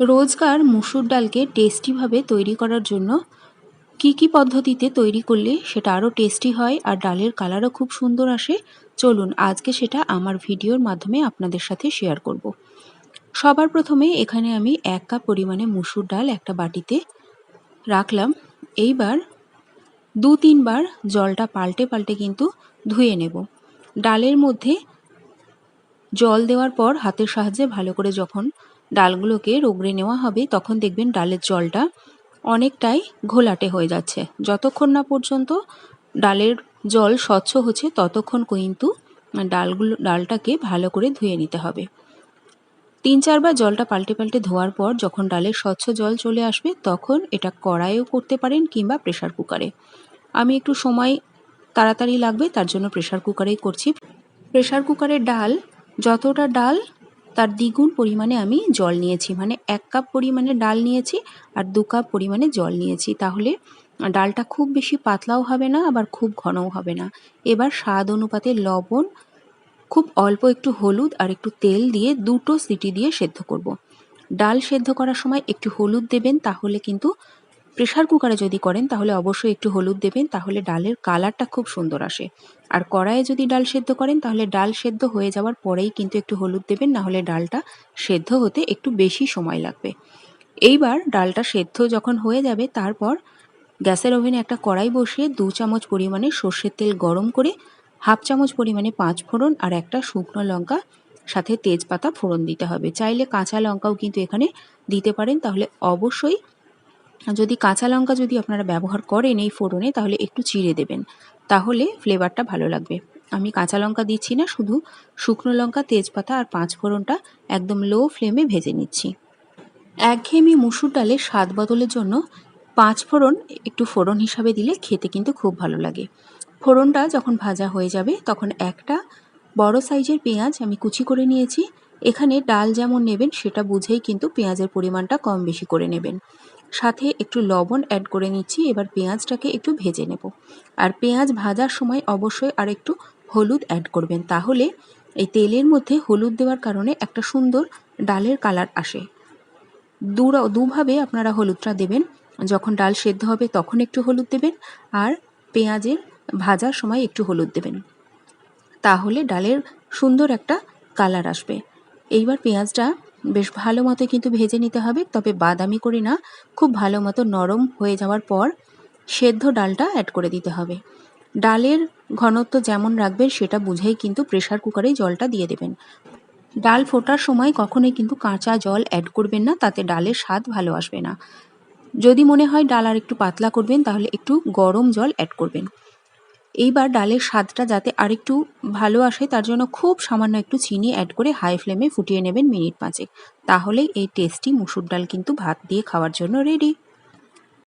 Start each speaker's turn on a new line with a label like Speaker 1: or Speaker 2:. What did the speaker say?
Speaker 1: রোজকার মুসুর ডালকে টেস্টিভাবে তৈরি করার জন্য কি কি পদ্ধতিতে তৈরি করলে সেটা আরও টেস্টি হয় আর ডালের কালারও খুব সুন্দর আসে, চলুন আজকে সেটা আমার ভিডিওর মাধ্যমে আপনাদের সাথে শেয়ার করব। সবার প্রথমে এখানে আমি এক কাপ পরিমাণে মুসুর ডাল একটা বাটিতে রাখলাম, এইবার দু তিনবার জলটা পাল্টে পাল্টে কিন্তু ধুয়ে নেব ডালের মধ্যে জল দেওয়ার পর হাতের সাহায্যে ভালো করে যখন ডালগুলোকে রগড়ে নেওয়া হবে, তখন দেখবেন ডালের জলটা অনেকটাই ঘোলাটে হয়ে যাচ্ছে। যতক্ষণ না পর্যন্ত ডালের জল স্বচ্ছ হচ্ছে, ততক্ষণ কিন্তু ডালগুলো, ডালটাকে ভালো করে ধুয়ে নিতে হবে। তিন চারবার জলটা পাল্টে পাল্টে ধোয়ার পর যখন ডালের স্বচ্ছ জল চলে আসবে, তখন এটা কড়াইও করতে পারেন কিংবা প্রেশার কুকারে। আমি একটু সময় তাড়াতাড়ি লাগবে, তার জন্য প্রেশার কুকারেই করছি। প্রেশার কুকারের ডাল, যতটা ডাল তার দ্বিগুণ পরিমাণে আমি জল নিয়েছি। মানে এক কাপ পরিমাণে ডাল নিয়েছি আর দু কাপ পরিমাণে জল নিয়েছি। তাহলে ডালটা খুব বেশি পাতলাও হবে না, আবার খুব ঘনও হবে না। এবার স্বাদ অনুপাতে লবণ, খুব অল্প একটু হলুদ আর একটু তেল দিয়ে দুটো সিটি দিয়ে সেদ্ধ করব। ডাল সেদ্ধ করার সময় একটু হলুদ দেবেন, তাহলে কিন্তু প্রেশার কুকারে যদি করেন, তাহলে অবশ্যই একটু হলুদ দেবেন, তাহলে ডালের কালারটা খুব সুন্দর আসে। আর কড়াইয়ে যদি ডাল সেদ্ধ করেন, তাহলে ডাল সেদ্ধ হয়ে যাওয়ার পরেই কিন্তু একটু হলুদ দেবেন, না হলে ডালটা সেদ্ধ হতে একটু বেশি সময় লাগবে। এইবার ডালটা সেদ্ধ যখন হয়ে যাবে, তারপর গ্যাসের ওভেনে একটা কড়াই বসিয়ে দু চামচ পরিমাণে সর্ষের তেল গরম করে, হাফ চামচ পরিমাণে পাঁচ ফোড়ন আর একটা শুকনো লঙ্কা, সাথে তেজপাতা ফোড়ন দিতে হবে। চাইলে কাঁচা লঙ্কাও কিন্তু এখানে দিতে পারেন, তাহলে অবশ্যই যদি কাঁচা লঙ্কা যদি আপনারা ব্যবহার করেন এই ফোড়নে, তাহলে একটু চিড়ে দেবেন। তাহলে ফ্লেভারটা ভালো লাগবে। আমি কাঁচা লঙ্কা দিচ্ছি না, শুধু শুকনো লঙ্কা, তেজপাতা আর পাঁচ ফোড়নটা একদম লো ফ্লেমে ভেজে নিচ্ছি। একঘেয়েমি মুসুর ডালে স্বাদ বদলের জন্য পাঁচ ফোড়ন একটু ফোড়ন হিসাবে দিলে খেতে কিন্তু খুব ভালো লাগে। ফোড়নটা যখন ভাজা হয়ে যাবে, তখন একটা বড় সাইজের পেঁয়াজ আমি কুচি করে নিয়েছি। এখানে ডাল যেমন নেবেন, সেটা বুঝেই কিন্তু পেঁয়াজের পরিমাণটা কম বেশি করে নেবেন। সাথে একটু লবণ অ্যাড করে নিচ্ছি, এবার পেঁয়াজটাকে একটু ভেজে নেব। আর পেঁয়াজ ভাজার সময় অবশ্যই আর একটু হলুদ অ্যাড করবেন, তাহলে এই তেলের মধ্যে হলুদ দেওয়ার কারণে একটা সুন্দর ডালের কালার আসে। দু দুভাবে আপনারা হলুদটা দেবেন, যখন ডাল সেদ্ধ হবে তখন একটু হলুদ দেবেন, আর পেঁয়াজের ভাজার সময় একটু হলুদ দেবেন। তাহলে ডালের সুন্দর একটা কালার আসবে। এইবার পেঁয়াজটা বেশ ভালো মতো কিন্তু ভেজে নিতে হবে, তবে বাদামি করে না। খুব ভালো মতো নরম হয়ে যাওয়ার পর সেদ্ধ ডালটা অ্যাড করে দিতে হবে। ডালের ঘনত্ব যেমন রাখবেন, সেটা বুঝেই কিন্তু প্রেশার কুকারে জলটা দিয়ে দেবেন। ডাল ফোটার সময় কখনোই কিন্তু কাঁচা জল অ্যাড করবেন না, তাতে ডালের স্বাদ ভালো আসবে না। যদি মনে হয় ডাল আর একটু পাতলা করবেন, তাহলে একটু গরম জল অ্যাড করবেন। এইবার ডালের স্বাদটা যাতে আরেকটু ভালো আসে, তার জন্য খুব সামান্য একটু চিনি অ্যাড করে হাই ফ্লেমে ফুটিয়ে নেবেন মিনিট পাঁচেক। তাহলেই এই টেস্টি মুসুর ডাল কিন্তু ভাত দিয়ে খাওয়ার জন্য রেডি